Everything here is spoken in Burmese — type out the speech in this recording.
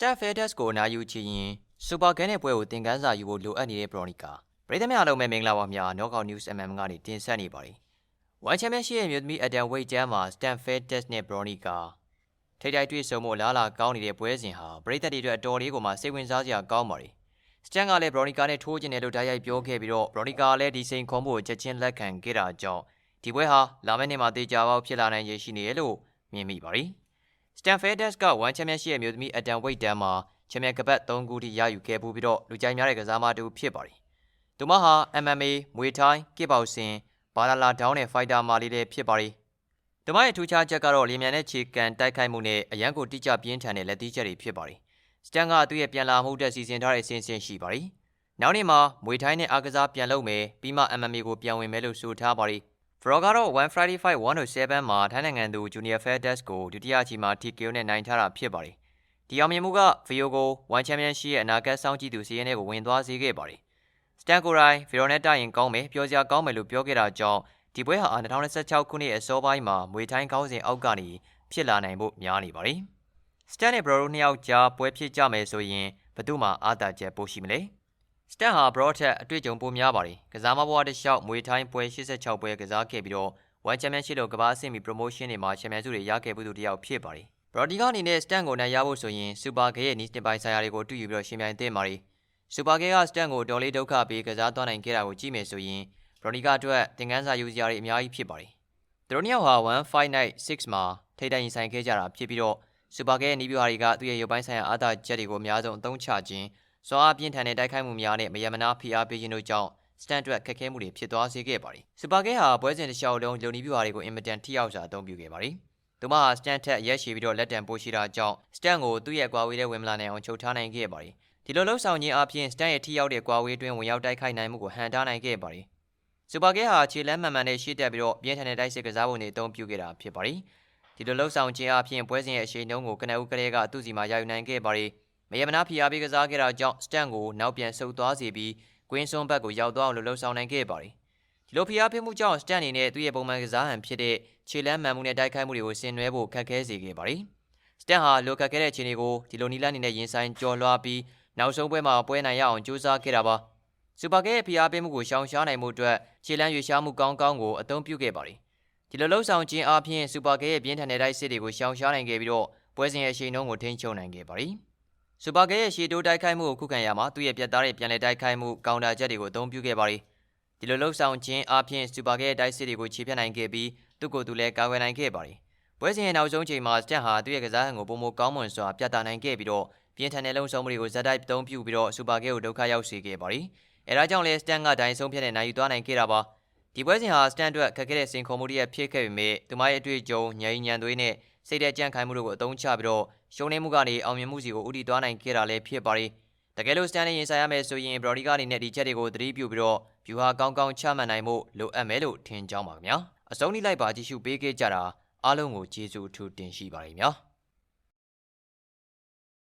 Staff Fedes ကိုအနာယူချင်ရင်စူပါဂဲနဲ့ပွဲကိုသင်ခန်းစာယူဖို့လိုအပ်နေတဲ့ Bronica ပရိသတ်များအားလုံးပဲမင်္ဂလာပါများ Knockout News MM ကနေတင်ဆက်နေပါတယ်။ One Championship ရဲ့မြို့သမီး Adam Wade ကျမ်းမှာ Staff Fedes နဲ့ Bronica ထိပ်တိုက်တွေ့ဆုံမှုအလားအလာကောင်းနေတဲ့ပွဲစဉ်ဟာပရိသတ်တွေအတွက်အတော်လေးကိုမှစိတ်ဝင်စားစရာကောင်းပါတယ်။ Stan ကလည်း Bronica နဲ့ထိုးကျင်တယ်လို့တိုက်ရိုက်ပြောခဲ့ပြီးတော့ Bronica ကလည်းဒီစိန်ခေါ်မှုကိုချက်ချင်းလက်ခံခဲ့တာကြောင့်ဒီပွဲဟာလာမယ့်နှစ်မှာတေချာပေါက်ဖြစ်လာနိုင်ရရှိနေရလို့မြင်မိပါတယ်။ Stan Fedes က One Championship ရဲ့မြို့သမီး Adam Wade တန်းမှာချန်ပီယံကပတ်3ခုထိရယူခဲ့ပူးပြီးတော့လူကြိုက်များတဲ့ကစားမတူဖြစ်ပါတယ်။သူမဟာ MMA မွေထိုင်းကစ်ဘောက်ဆင်ဘာလာလာဒေါင်းနဲ့ဖိုက်တာမာလေးလည်းဖြစ်ပါတယ်။သူမရဲ့ထူးခြားချက်ကတော့လျင်မြန်တဲ့ခြေကန်တိုက်ခိုက်မှုနဲ့အရန်ကိုတိကျပြင်းထန်တဲ့လက်သီးချက်တွေဖြစ်ပါတယ်။စတန်ကသူ့ရဲ့ပြန်လာမှုတက်စီစဉ်ထားတဲ့အဆင့်ဆင့်ရှိပါတယ်။နောက်နေ့မှာမွေထိုင်းနဲ့အားကစားပြန်လုပ်မယ်ပြီးမှ MMA ကိုပြန်ဝင်မယ်လို့ဆိုထားပါတယ်။ Frog ကတော့ One Friday Fight 107မှာထိုင်းနိုင်ငံသူ Junior Fairdex ကိုဒုတိယချီမှာ TKO နဲ့နိုင်ထားတာဖြစ်ပါတယ်။ဒီအောင်မြင်မှုကဗီယိုကို One Championship ရဲ့အနာဂတ်စောင့်ကြည့်သူစီးရင်တွေကိုဝင်သွားစေခဲ့ပါတယ်။ Stan ကိုရိုင်းဗီရိုနက်တာရင်ကောင်းမယ်ပြောစရာကောင်းမယ်လို့ပြောခဲ့တာကြောင့်ဒီပွဲဟာ2016ခုနှစ်အစောပိုင်းမှာမွေထိုင်းကောင်းစဉ်အောက်ကနေဖြစ်လာနိုင်ဖို့များနေပါတယ်။ Stan နဲ့ Bro တို့နှစ်ယောက်ကြားပွဲဖြစ်ကြမယ်ဆိုရင်ဘယ်သူမှအားသာချက်ပိုရှိမလဲ။ Stan ဟာ Bro ထက်အတွေ့အကြုံပိုများပါတယ်။ကစားမဘဝတစ်လျှောက်မွေထိုင်းပွဲ86ပွဲကစားခဲ့ပြီးတော့ One Championship လို့ကမ္ဘာအဆင့်မီ promotion တွေမှာချန်ပီယံဆုတွေရခဲ့မှုသူတစ်ယောက်ဖြစ်ပါတယ်။ Brody ကအနေနဲ့ Stan ကိုနိုင်ရဖို့ဆိုရင်စူပါဂဲရဲ့နီးစတင်ပိုင်းဆိုင်ရာတွေကိုတူယူပြီးတော့ရှင်ပြိုင်သင့်ပါတယ်။စူပါဂဲက Stan ကိုတော်လေးဒုက္ခပေးကစားသွားနိုင်ခဲ့တာကိုကြည့်မယ်ဆိုရင် Brody ကအတွက်သင်ခန်းစာယူစရာတွေအများကြီးဖြစ်ပါတယ်။သူတို့နှစ်ယောက်ဟာ1 Fight Night 6မှာထိပ်တိုက်ရင်ဆိုင်ခဲ့ကြတာဖြစ်ပြီးတော့စူပါဂဲရဲ့နီးပြူဟာတွေကသူ့ရဲ့ရုပ်ပိုင်းဆိုင်ရာအားသာချက်တွေကိုအများဆုံးအသုံးချခြင်း စွမ်းအားပြင်းထန်တဲ့တိုက်ခိုက်မှုများနဲ့မယမနာဖိအားပေးခြင်းတို့ကြောင့်စတန်အတွက်ခက်ခဲမှုတွေဖြစ်သွားစေခဲ့ပါတယ်။စူပါဂဲဟာပွဲစဉ်တစ်လျှောက်လုံးလုံနီးပြူဟာတွေကိုအင်မတန်ထိရောက်စွာအသုံးပြုခဲ့ပါတယ်။သူမဟာစတန်ထက်ရက်ရှည်ပြီးတော့လက်တံပိုးရှိတာကြောင့်စတန်ကိုသူ့ရဲ့ကွာဝေးတဲ့ဝင်မလာနိုင်အောင်ချုပ်ထားနိုင်ခဲ့ပါတယ်။ဒီလိုလှုပ်ဆောင်ခြင်းအပြင်စတန်ရဲ့ထိရောက်တဲ့ကွာဝေးတွင်ဝင်ရောက်တိုက်ခိုက်နိုင်မှုကိုဟန်တားနိုင်ခဲ့ပါတယ်။စူပါကဲဟာခြေလမ်းမှန်မှန်နဲ့ရှေ့တက်ပြီးတော့ပြင်းထန်တဲ့တိုက်စစ်ကစားပုံတွေအသုံးပြုခဲ့တာဖြစ်ပါတယ်။ဒီလိုလှုပ်ဆောင်ခြင်းအပြင်ပွဲစဉ်ရဲ့အရှိန်နှုန်းကိုကနအုပ်ကလေးကသူ့စီမှာရယူနိုင်ခဲ့ပါတယ်။ မယမနာဖီအားပေးကစားခဲ့တာကြောင့်စတန်ကိုနောက်ပြန်ဆုတ်သွားစေပြီးကွင်းစွန်းဘက်ကိုရောက်သွားအောင်လှုပ်ဆောင်နိုင်ခဲ့ပါတယ်။ဒီလိုဖိအားပေးမှုကြောင့်စတန်အနေနဲ့သူ့ရဲ့ပုံမှန်ကစားဟန်ဖြစ်တဲ့ခြေလမ်းမှန်မှုနဲ့တိုက်ခိုက်မှုတွေကိုဆင်နွှဲဖို့ခက်ခဲစေခဲ့ပါတယ်။စတန်ဟာလိုခက်ခဲတဲ့ခြေတွေကိုဒီလိုနီလန်အနေနဲ့ရင်ဆိုင်ကျော်လွှားပြီးနောက်ဆုံးပွဲမှာပွဲနိုင်ရအောင်ကြိုးစားခဲ့တာပါ။စူပါကဲရဲ့ဖိအားပေးမှုကိုရှောင်ရှားနိုင်မှုအတွက်ခြေလမ်းရွေ့ရှားမှုကောင်းကောင်းကိုအသုံးပြုခဲ့ပါတယ်။ဒီလိုလှုပ်ဆောင်ခြင်းအပြင်စူပါကဲရဲ့ပြင်းထန်တဲ့တိုက်စစ်တွေကိုရှောင်ရှားနိုင်ခဲ့ပြီးတော့ပွဲစဉ်ရဲ့အရှိန်နှုန်းကိုထိန်းချုပ်နိုင်ခဲ့ပါတယ်။ စူပါကဲရဲ့ရှေ့တိုးတိုက်ခိုက်မှုကိုခုခံရမှာသူ့ရဲ့ပြတ်သားတဲ့ပြန်လည်တိုက်ခိုက်မှုကောင်တာချက်တွေကိုအသုံးပြုခဲ့ပါတယ်။ဒီလိုလှုပ်ဆောင်ခြင်းအပြင်စူပါကဲတိုက်စစ်တွေကိုခြေဖြတ်နိုင်ခဲ့ပြီးသူ့ကိုယ်သူလည်းကာကွယ်နိုင်ခဲ့ပါတယ်။ပွဲစဉ်ရဲ့နောက်ဆုံးချိန်မှာစတက်ဟာသူ့ရဲ့ကစားဟန်ကိုပုံမကောင်းမွန်စွာပြသနိုင်ခဲ့ပြီးတော့ပြင်းထန်တဲ့လုံဆောင်မှုတွေကိုဇက်တိုက်သုံးပြုပြီးတော့စူပါကဲကိုဒုက္ခရောက်စေခဲ့ပါတယ်။အဲဒါကြောင့်လည်းစတန်ကဒိုင်ဆုံးဖြတ်တဲ့နိုင်ယူသွားနိုင်ခဲ့တာပါ။ဒီပွဲစဉ်ဟာစတန်အတွက်ခက်ခဲတဲ့စင်ခုံမှုတွေဖြစ်ခဲ့ပေမဲ့သူမရဲ့အတွေ့အကြုံညင်ညံသွေးနဲ့စိတ်တဲ့ကြံ့ခိုင်မှုတို့ကိုအသုံးချပြီးတော့ ရှုံးနေမှုကနေအောင်မြင်မှုစီကိုဦးတည်သွားနိုင်ခဲ့တာလည်းဖြစ်ပါတယ်။တကယ်လို့စတန်နဲ့ရင်ဆိုင်ရမယ်ဆိုရင်ဘရော်ဒီကအနေနဲ့ဒီချက်တွေကိုသတိပြုပြီးတော့ဗျူဟာကောင်းကောင်းချမှတ်နိုင်ဖို့လိုအပ်မယ်လို့ထင်ကြောင်းပါခင်ဗျာအစုံထိလိုက်ပါကြည့်ရှုပေးခဲ့ကြတာအားလုံးကိုကျေးဇူးအထူးတင်ရှိပါတယ်ခင်ဗျာ